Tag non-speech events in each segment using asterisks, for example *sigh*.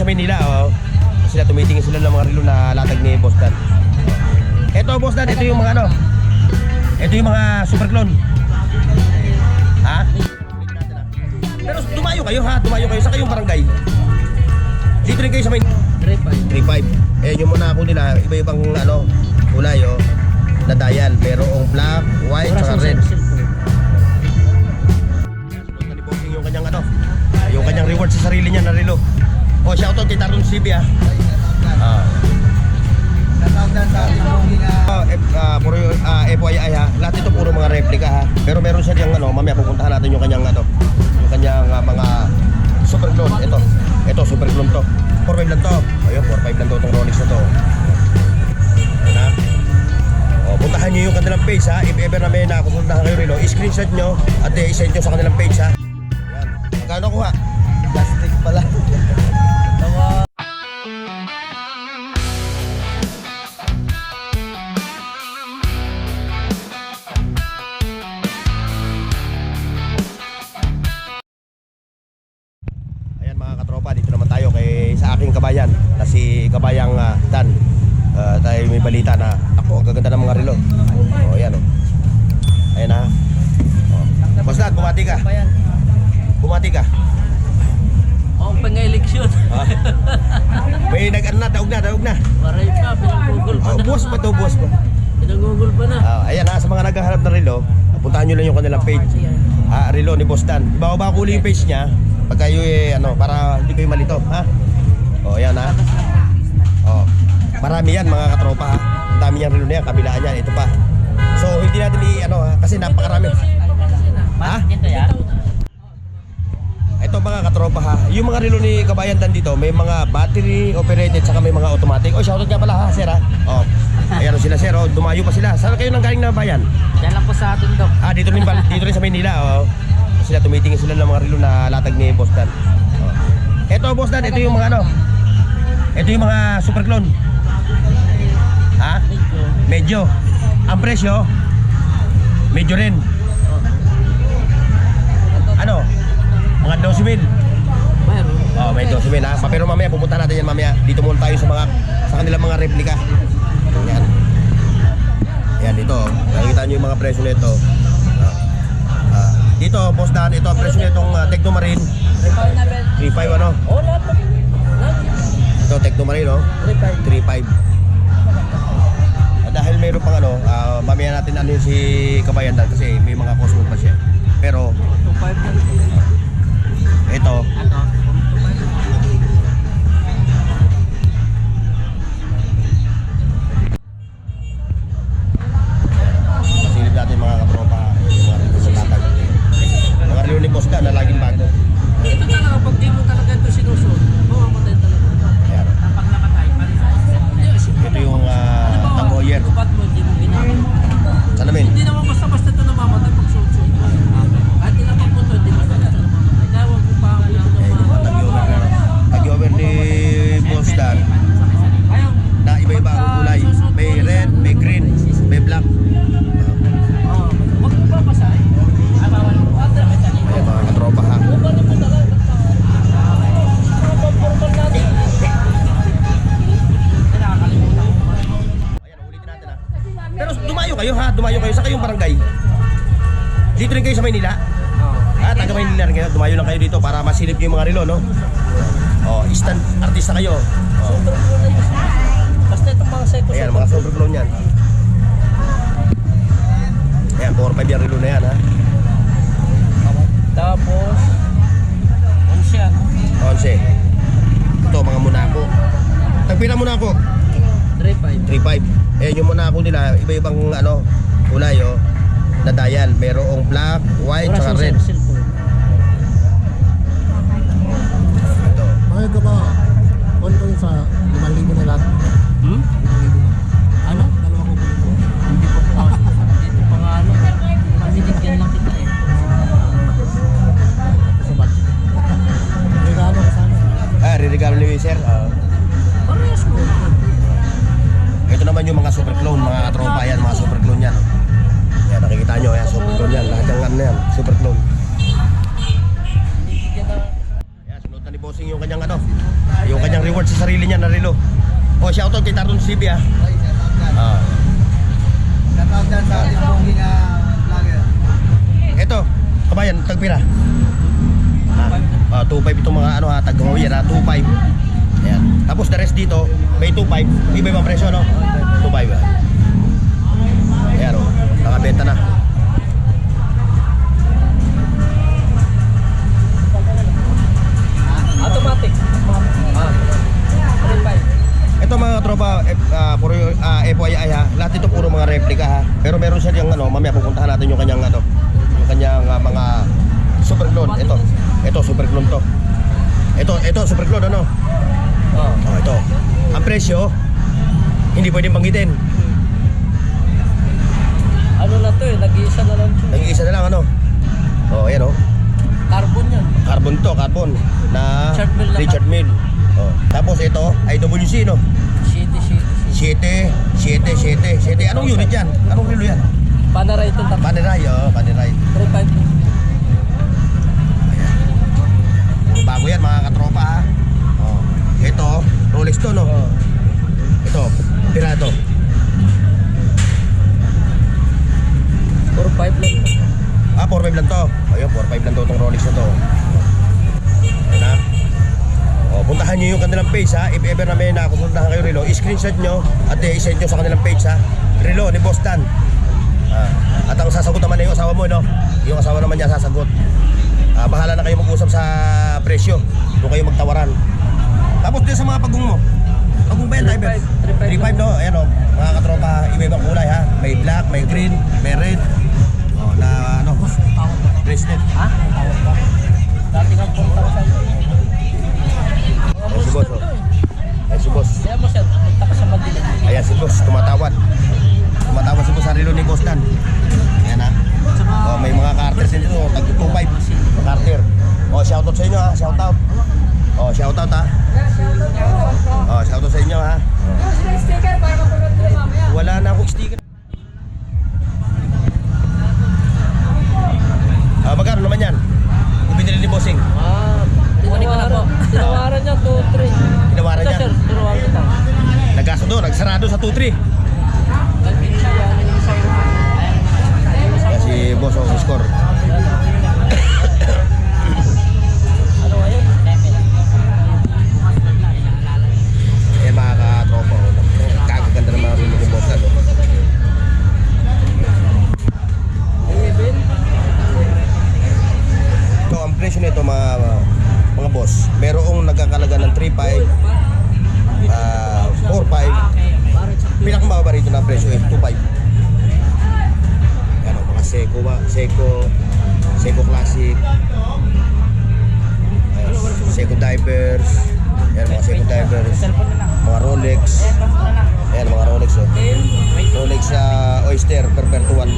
sa Maynila, oh. Sila tumitingin sila ng mga relo na latag ni Boss Dan. Ito, Boss Dan, ito yung mga ano. Ito yung mga super clone. Ha? Pero dumayo kayo ha, dumayo kayo sa kayong barangay. Dito rin kayo sa Maynila. 3.5. Eh, yung muna ako nila, iba-ibang ano, kulay, oh. Na dial. Merong black, white, saka red. Oh, shoutout kay Taron CB ah. Ah. Ah, F, ah, puro ah, FYI ha. Lahat ito puro mga replika ha. Pero meron siya diyang ano, mamaya pupuntahan natin yung kanyang ano, yung kanyang ah, mga super clone. Ito. Ito super clone to. 4.5 lang to. Ayun, 4.5 lang to itong Rolex na to. Ayun ha. O, puntahan nyo yung kanilang page ha. If ever na may nakapuntahan kayo relo, screenshot nyo at isend nyo sa kanilang page ha. Ayan. Magkano kuha? Plastic pala. *laughs* mga katropa, dito naman tayo kay sa aking kabayan na si Kabayang ah, Dan. Ah, tayo may balita na ako, ang gaganda ng mga relo. Oh, ayan oh. Ayan ha. Oh. Boss Dan, bumati ka. Bumati ka. Oh, pang-eleksyon. *laughs* Ah. May nag ano na, daog na, daog na. Maray pa, pinagugol pa Oh, na. buwas pa to, buwas pa. Pinagugol pa na. Ah, ayan ha, sa mga naghahanap ng relo, puntahan nyo lang yung kanilang page. Ah, relo ni Boss Dan. Iba-iba ko yung page niya. Pag kayo eh, ano, para hindi kayo malito, ha? Oh, ayan ha. Oh. Marami yan mga katropa ha. Ang dami niyang relo na yan, kabilaan yan, ito pa. So, hindi natin i ano ha, kasi napakarami. Ha? Dito yan? Ito mga katropa ha. Yung mga relo ni Kabayan Dan dito, may mga battery operated saka may mga automatic. Oh, shoutout nga pala ha, sir ha. Oh. Ayan sila sir, oh, dumayo pa sila. Saan kayo nang galing na bayan? Yan lang po sa atin, Dok. Ah, dito rin, dito rin sa Maynila, oh. Sila tumitingin sila ng mga relo na latag ni Boss Dan. Oh. Ito, Boss Dan, ito yung mga ano. Ito yung mga super clone. Ha? Medyo. Ang presyo, medyo rin. Ano? Mga 12 mil. Oh, may 12 mil ha. Pero mamaya pupunta natin yan mamaya. Dito muna tayo sa mga sa kanilang mga replika. Yan. Yan dito. Nakikita niyo yung mga presyo nito. Dito, boss Dan, ito ang presyo nitong uh, Technomarine 3.5 ano? Oh, lahat po. Ito Technomarine oh. 3.5. Ah, dahil mayroon pang ano, ah, mamaya natin ano si Kabayan Dan kasi may mga cosmo pa siya. Pero 2.5 lang. ito, Bago. Ito talaga, pag di mo talaga ito sinusunod, mamamatay talaga. Ayan. Kapag namatay, palis. Ito yung uh, mo, hindi mo naman basta-basta ito namamatay pag suot-suot mo. Kahit ilang pang puto, hindi basta-basta namamatay. Kaya huwag mo pa ako ito ng mga... Tag-over. Tag-over ni Boss Dan Ayaw. na iba-iba ang kulay. May red, may green, may black. Para masilip yung mga relo, no? Oh, instant artista kayo. Oh. Basta itong mga seko Ayan, mga super clone yan. Ayan, 4-5 yung relo na yan ha. Tapos, Onsyan. 11. Ito, mga Monaco. Tagpila Monaco. 3.5. 3.5. Eh, yung Monaco nila, iba-ibang ano, kulay, oh. Na dial. Merong black, white, saka red. Ito. Mahal ka ba? On ko sa 5,000 na lahat. Hmm? 5,000 na. Ano? Dalawa ko kunin ko. Hindi pa pa. Dito pa nga ano. Maninigyan lang kita eh. Sa budget. Regalo ko sana. Ah, ririgalo ni Sir. Ah. Parehas mo. ito naman yung mga super clone, mga katropa yan, mga super clone yan. Yan, nakikita nyo, yan, super clone yan. Lahat ng ano yan, super clone. Bossing yung kanyang ano, yung kanyang reward sa sarili niya na relo. O, shoutout kay Tarton CB ha. Ah. Shoutout dyan sa ating ponging ah, vlogger. Ito, kabayan, tagpira. Ah, ah, 2.5 itong mga ano ha, tag Hawaiian ha, 2.5. Ayan. Tapos the rest dito, may 2.5. Iba-ibang presyo, no? 2.5 ha. Ayan o, nakabenta na. Automatic. Ah. 3.5. Ito mga tropa, eh, ah, puro uh, FYI ha, lahat ito puro mga replika ha. Pero meron siya diyang ano, mamaya pupuntahan natin yung kanyang ano, yung kanyang ah, mga super clone. Ito, ito super clone to. Ito, ito super clone ano? Oh. Oh, ito. Ang presyo, hindi pwedeng banggitin. Ano na to eh, nag-iisa na lang. Nag-iisa na lang ano. Oh, ayan oh. Carbon yan. Carbon to, carbon na Richard Mille na Richard Mille. Oh. Tapos ito ay WC no. City, city, city. 7, 7, 7, 7. Anong unit yan? Anong kilo yan? Panara ito Paneray, oh, paneray. 3.5. Bago yan mga katropa ha. Oh. Ito, Rolex to no. Oh. Ito, pirado. 4.5 lang. Ah, 4.5 lang to. Ayun, 4.5 lang to itong Rolex na to. O, puntahan nyo yung kanilang page ha. If ever na may nakakonsultahan kayo Relo, i-screenshot nyo at i-send nyo sa kanilang page ha. Relo ni Boss Dan. Ah, at ang sasagot naman na yung asawa mo, no? Yung asawa naman niya sasagot. Ah, bahala na kayo mag-usap sa presyo. Doon kayo magtawaran. Tapos din sa mga pagong mo. Pagong ba yan, Tiber? 3.5. 3.5 no? Ayan o, mga katropa, iba-ibang kulay ha. May black, may green, may red. O, na ano, bracelet. Ha? Dati kang 4,000. Ayan si boss, oh. Ayan si boss. Kaya mo punta ka sa Manila. Ayan si boss, tumatawad. Tumatawad si boss sa relo ni Boss Dan. Ayan ha. Oh, may mga Carter dito, tag 2.5. Carter. Oh, shoutout sa inyo ha, shoutout. 3.5, ah 4.5, pinakamababa rito na presyo ay 2.5. Yan o, mga Seiko, ba- Seiko, Seiko Classic, Ayan, Seiko Divers, yan mga Seiko Divers, mga Rolex, ayan mga Rolex oh. Rolex sa Oyster Perpetual.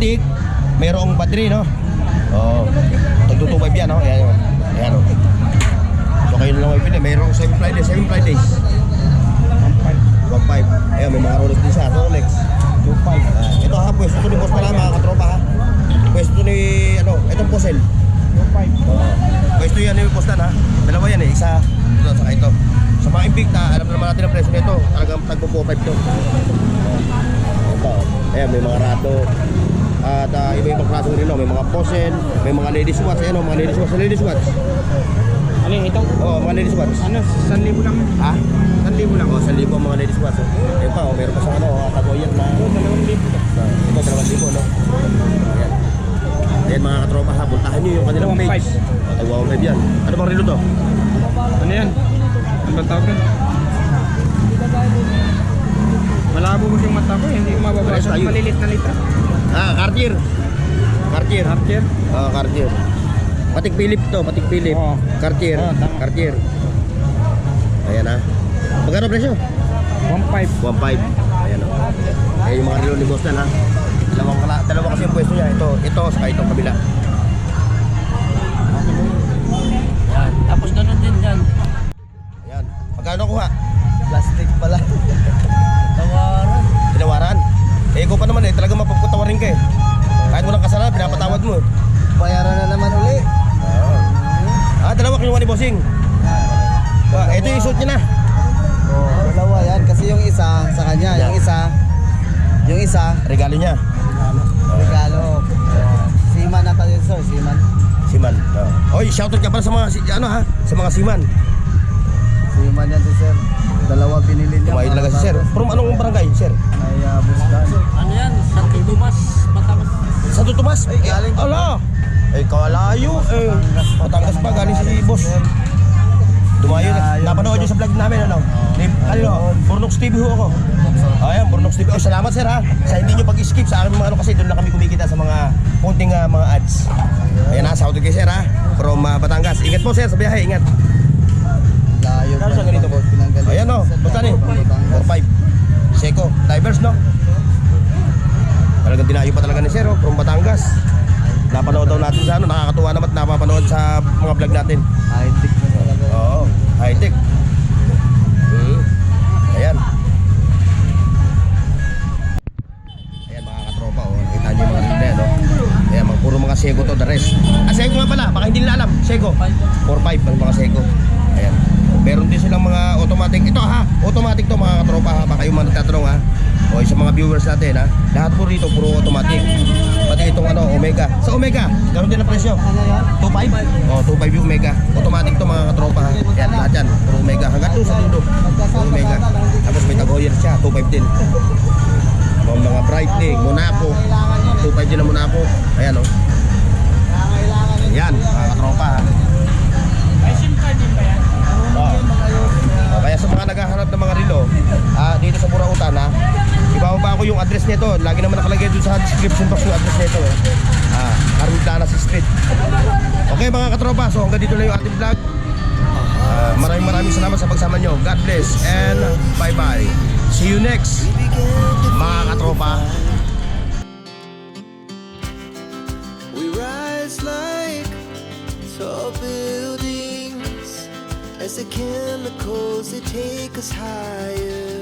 Automatic, mayroong battery, no? Oh, 2.5 yan, no? Ayan. Ayan, o. So kayo lang may pili. Mayroong 7 Fridays, 7 Fridays. 1.5. 1.5. Ayan, may mga Rolex din siya. Rolex. 2.5. Ah, ito ha, pwesto to ni Boss pala mga katropa ha. Pwesto ni, ano, itong Posel. 2.5. pwesto yan ni Boss ha. Dalawa yan eh, isa ito saka ito. Sa mga Invicta, alam naman natin ang presyo nito. Talagang tagpo 4.5 to. Oh. Ito, ayan, may mga rato. At ah, iba-ibang klaseng rin, no? may mga Posel, may mga ladies watch. Ayan, oh, mga ladies watch. Ladies watch. Ano yung ito? Oo, oh, mga ladies watch. Ano? 1,000 lang. Ha? 1,000 lang. Oh, 1,000 ang mga ladies watch. Oh. Ayun pa, oh, meron pa sa ano, oh, Tagoyan na. Ito, 2,000 lang. Ah, Ito, dalawang libo, no? Ayan. Ayan mga katropa ha, puntahan nyo yung kanilang page. O, Dalawang five yan. Ano bang relo to? Ano yan? Ano ba tawag yan? Malabo mo yung mata ko, eh. hindi ko mababasa. tayo. Malilit na lita. Ah, Cartier. Cartier. Cartier. Ah, Cartier. Patik Philip to, Patik Philip. Oo. Cartier. Tama. Cartier. Ayan ha. Magkano presyo? 1.5. 1.5. Ayan o. Eh, yung mga relo ni Boss Dan ha. Dalawang, dalawa kasi yung pwesto niya. Ito, ito, saka itong kabila. Yung isa, Regalo niya. regalo. Siman na tayo sir, siman. Siman. Oh. Oy, shoutout ka pala sa mga si- ano ha, sa mga siman. Siman yan si sir. Dalawa binili niya. Tumayo talaga si sir. From anong barangay, sir? Ay, uh, busdan. Ano yan? Santo Tomas, Batangas. Santo Tomas. Ay, galing pa. Ala. Ay, kalayo. Eh, Batangas pa, galing si boss. Dumayo na. Napanood niyo sa vlog namin, ano? Ni, ano, Burnox TV ho ako. Ayan, Burnox TV. Oh, salamat sir ha. Sa hindi niyo pag-skip sa akin mga ano kasi doon lang kami kumikita sa mga konting ah, mga ads. Ayan ha, shoutout kay sir ha. From ah, Batangas. Ingat po sir sa biyahe, ingat. Layo. Kano sa ganito? Pinanggalingan. Ayan o, basta ni. 4-5. Seco, divers no? Talagang dinayo pa talaga ni Sir oh, from Batangas. Napanood daw natin sa ano, nakakatuwa naman at napapanood sa mga vlog natin. High-tech na talaga. Oo, high tech. Hmm. Ayan. Ayan mga katropa oh. Kita niyo yung mga na yan oh. Ayan, mga, puro mga Seiko to, the rest. Ah, Seiko nga pala, baka hindi nila alam. Seiko. 4-5 ang mga Seiko. Ayan. Meron din silang mga automatic. Ito ha, automatic to mga katropa ha. Baka yung mga nagtatanong ha. O sa mga viewers natin ha. Lahat po rito puro automatic. Itong ano, Omega. Sa Omega, ganoon din ang presyo. 2.5? Oh, 2.5 yung Omega. Automatic to mga katropa. Yan, lahat yan. Puro Omega. Hanggang doon sa dulo. Puro Omega. Tapos may tag-oil siya, 2.5 din. Mga mga brightening, Monaco. 2.5 din ang Monaco. Ayan oh. Bless and bye bye. See you next mga katropa. We rise like tall buildings as the chemicals they take us higher.